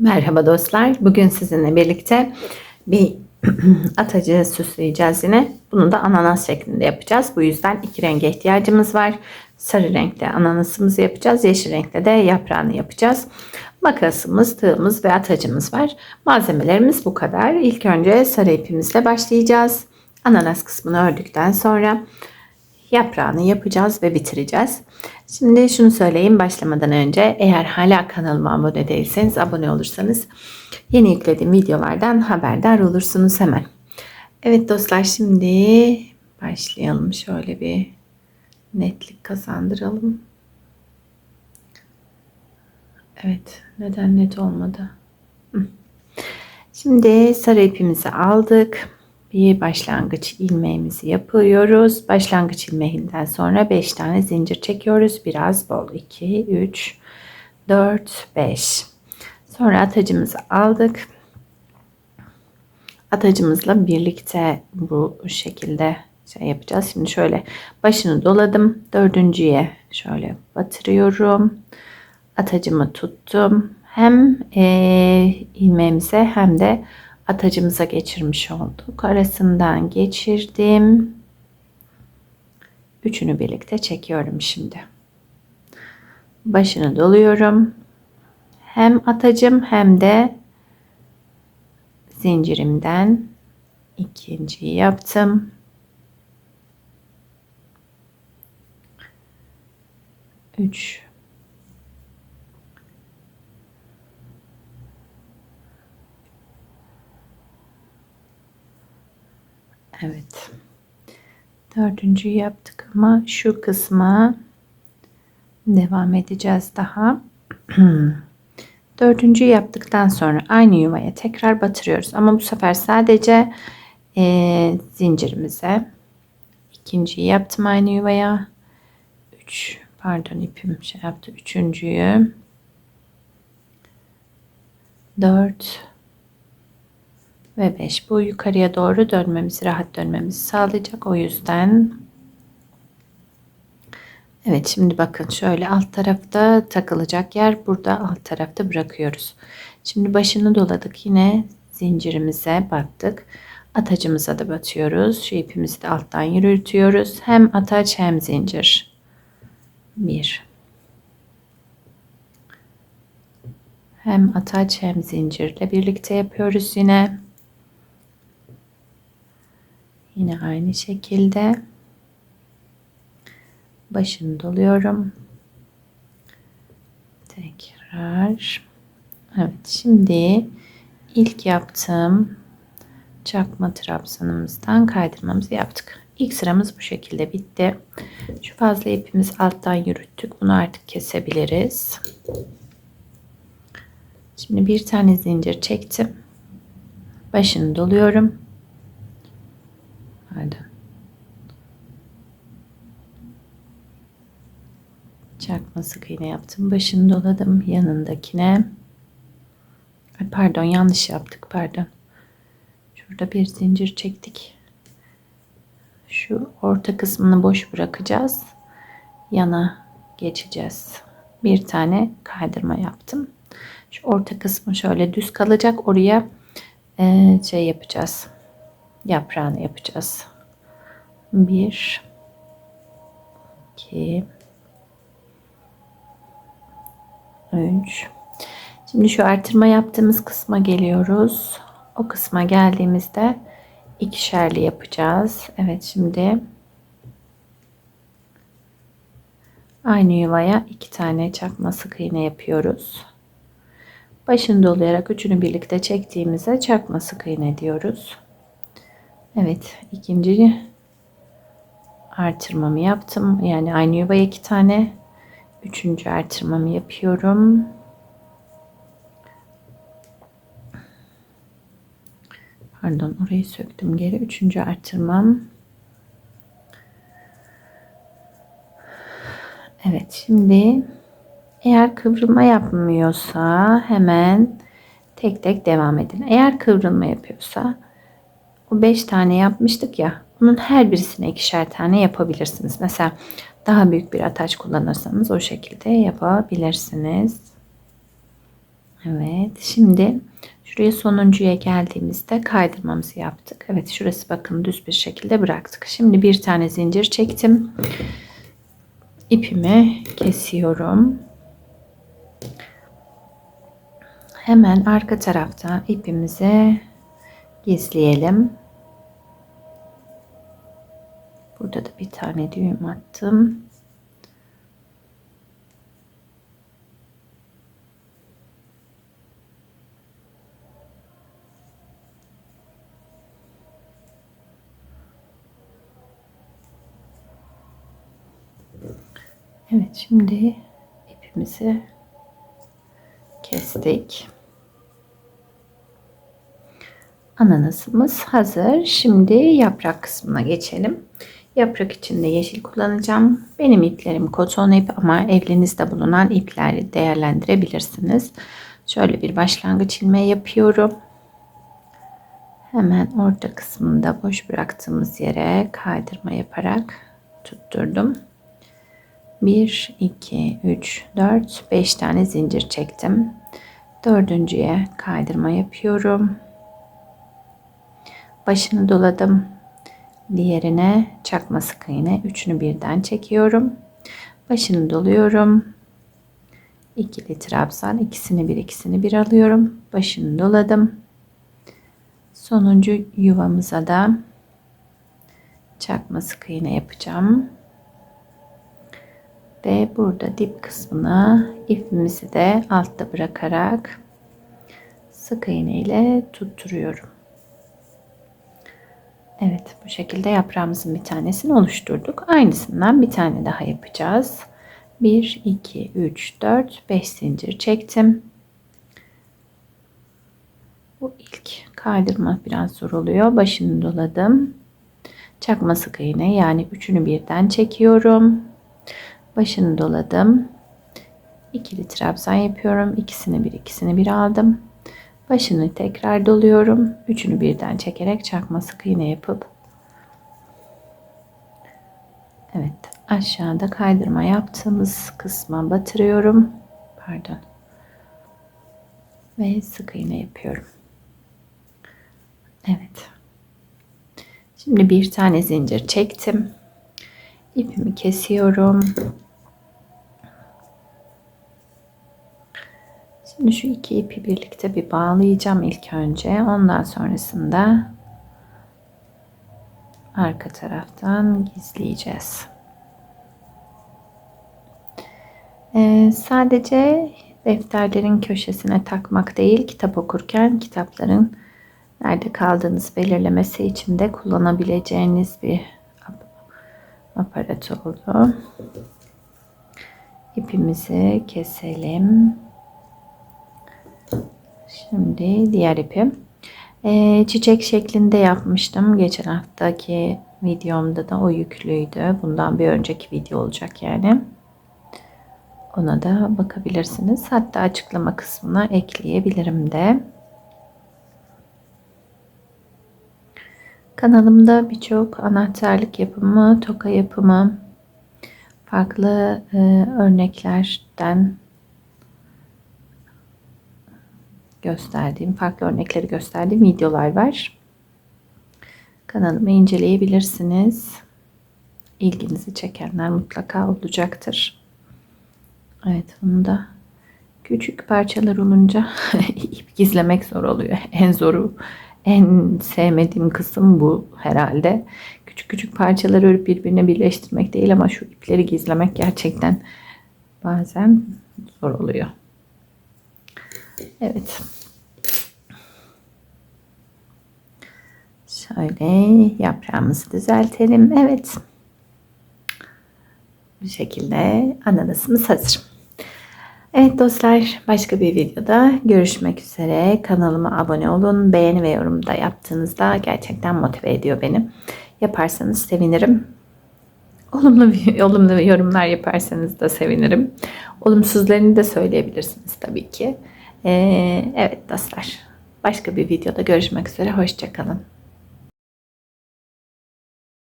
Merhaba dostlar. Bugün sizinle birlikte bir atacı süsleyeceğiz yine. Bunu da ananas şeklinde yapacağız. Bu yüzden iki renge ihtiyacımız var. Sarı renkte ananasımızı yapacağız. Yeşil renkte de yaprağını yapacağız. Makasımız, tığımız ve atacımız var. Malzemelerimiz bu kadar. İlk önce sarı ipimizle başlayacağız. Ananas kısmını ördükten sonra yaprağını yapacağız ve bitireceğiz. Şimdi şunu söyleyeyim başlamadan önce eğer hala kanalıma abone değilseniz abone olursanız yeni yüklediğim videolardan haberdar olursunuz hemen. Evet dostlar şimdi başlayalım. Şöyle bir netlik kazandıralım. Evet neden net olmadı? Şimdi sarı ipimizi aldık bir başlangıç ilmeğimizi yapıyoruz. Başlangıç ilmeğinden sonra 5 tane zincir çekiyoruz. Biraz bol. 2, 3, 4, 5. Sonra atacımızı aldık. Atacımızla birlikte bu şekilde şey yapacağız. Şimdi şöyle başını doladım. Dördüncüye şöyle batırıyorum. Atacımı tuttum. Hem e, ilmeğimize hem de atacımıza geçirmiş olduk. Arasından geçirdim. Üçünü birlikte çekiyorum şimdi. Başını doluyorum. Hem atacım hem de zincirimden ikinciyi yaptım. Üç Evet. Dördüncüyü yaptık ama şu kısma devam edeceğiz daha. Dördüncüyü yaptıktan sonra aynı yuvaya tekrar batırıyoruz. Ama bu sefer sadece e, zincirimize. ikinciyi yaptım aynı yuvaya. Üç pardon ipim şey yaptı. Üçüncüyü. Dört ve 5. Bu yukarıya doğru dönmemizi, rahat dönmemizi sağlayacak. O yüzden Evet şimdi bakın şöyle alt tarafta takılacak yer burada alt tarafta bırakıyoruz. Şimdi başını doladık yine zincirimize battık. Atacımıza da batıyoruz. Şu ipimizi de alttan yürütüyoruz. Hem ataç hem zincir. 1 Hem ataç hem zincirle birlikte yapıyoruz yine. Yine aynı şekilde başını doluyorum. Tekrar. Evet şimdi ilk yaptığım çakma trabzanımızdan kaydırmamızı yaptık. İlk sıramız bu şekilde bitti. Şu fazla ipimizi alttan yürüttük. Bunu artık kesebiliriz. Şimdi bir tane zincir çektim. Başını doluyorum. Pardon. Çakma sık iğne yaptım. Başını doladım yanındakine. Ay pardon yanlış yaptık pardon. Şurada bir zincir çektik. Şu orta kısmını boş bırakacağız. Yana geçeceğiz. Bir tane kaydırma yaptım. Şu orta kısmı şöyle düz kalacak. Oraya şey yapacağız yaprağını yapacağız. 1 2 3 Şimdi şu artırma yaptığımız kısma geliyoruz. O kısma geldiğimizde ikişerli yapacağız. Evet şimdi aynı yuvaya iki tane çakma sık iğne yapıyoruz. Başını dolayarak üçünü birlikte çektiğimizde çakma sık iğne diyoruz. Evet ikinci artırmamı yaptım. Yani aynı yuvaya iki tane. Üçüncü artırmamı yapıyorum. Pardon orayı söktüm geri. Üçüncü artırmam. Evet şimdi eğer kıvrılma yapmıyorsa hemen tek tek devam edin. Eğer kıvrılma yapıyorsa o 5 tane yapmıştık ya. Bunun her birisine ikişer tane yapabilirsiniz. Mesela daha büyük bir ataç kullanırsanız o şekilde yapabilirsiniz. Evet şimdi şuraya sonuncuya geldiğimizde kaydırmamızı yaptık. Evet şurası bakın düz bir şekilde bıraktık. Şimdi bir tane zincir çektim. İpimi kesiyorum. Hemen arka tarafta ipimizi gizleyelim. Tane düğüm attım. Evet şimdi ipimizi kestik. Ananasımız hazır. Şimdi yaprak kısmına geçelim. Yaprak için de yeşil kullanacağım. Benim iplerim koton ip ama evlerinizde bulunan ipleri değerlendirebilirsiniz. Şöyle bir başlangıç ilmeği yapıyorum. Hemen orta kısmında boş bıraktığımız yere kaydırma yaparak tutturdum. 1, 2, 3, 4, 5 tane zincir çektim. Dördüncüye kaydırma yapıyorum. Başını doladım. Diğerine çakma sık iğne. Üçünü birden çekiyorum. Başını doluyorum. İkili trabzan. ikisini bir ikisini bir alıyorum. Başını doladım. Sonuncu yuvamıza da çakma sık iğne yapacağım. Ve burada dip kısmına ipimizi de altta bırakarak sık iğne ile tutturuyorum. Evet bu şekilde yaprağımızın bir tanesini oluşturduk. Aynısından bir tane daha yapacağız. 1, 2, 3, 4, 5 zincir çektim. Bu ilk kaydırma biraz zor oluyor. Başını doladım. Çakma sık iğne yani üçünü birden çekiyorum. Başını doladım. İkili trabzan yapıyorum. İkisini bir ikisini bir aldım. Başını tekrar doluyorum. Üçünü birden çekerek çakma sık iğne yapıp Evet aşağıda kaydırma yaptığımız kısma batırıyorum. Pardon. Ve sık iğne yapıyorum. Evet. Şimdi bir tane zincir çektim. İpimi kesiyorum. Şimdi şu iki ipi birlikte bir bağlayacağım ilk önce. Ondan sonrasında arka taraftan gizleyeceğiz. Ee, sadece defterlerin köşesine takmak değil, kitap okurken kitapların nerede kaldığınızı belirlemesi için de kullanabileceğiniz bir aparat oldu. İpimizi keselim. Şimdi diğer ipim. Ee, çiçek şeklinde yapmıştım. Geçen haftaki videomda da o yüklüydü. Bundan bir önceki video olacak yani. Ona da bakabilirsiniz. Hatta açıklama kısmına ekleyebilirim de. Kanalımda birçok anahtarlık yapımı, toka yapımı, farklı e, örneklerden gösterdiğim, farklı örnekleri gösterdiğim videolar var. Kanalımı inceleyebilirsiniz. İlginizi çekenler mutlaka olacaktır. Evet bunu da küçük parçalar olunca ip gizlemek zor oluyor. En zoru, en sevmediğim kısım bu herhalde. Küçük küçük parçaları örüp birbirine birleştirmek değil ama şu ipleri gizlemek gerçekten bazen zor oluyor. Evet. Şöyle yaprağımızı düzeltelim. Evet. Bu şekilde ananasımız hazır. Evet dostlar başka bir videoda görüşmek üzere. Kanalıma abone olun. Beğeni ve yorum da yaptığınızda gerçekten motive ediyor beni. Yaparsanız sevinirim. Olumlu olumlu yorumlar yaparsanız da sevinirim. Olumsuzlarını da söyleyebilirsiniz tabii ki. Ee, evet dostlar. Başka bir videoda görüşmek üzere. Hoşçakalın.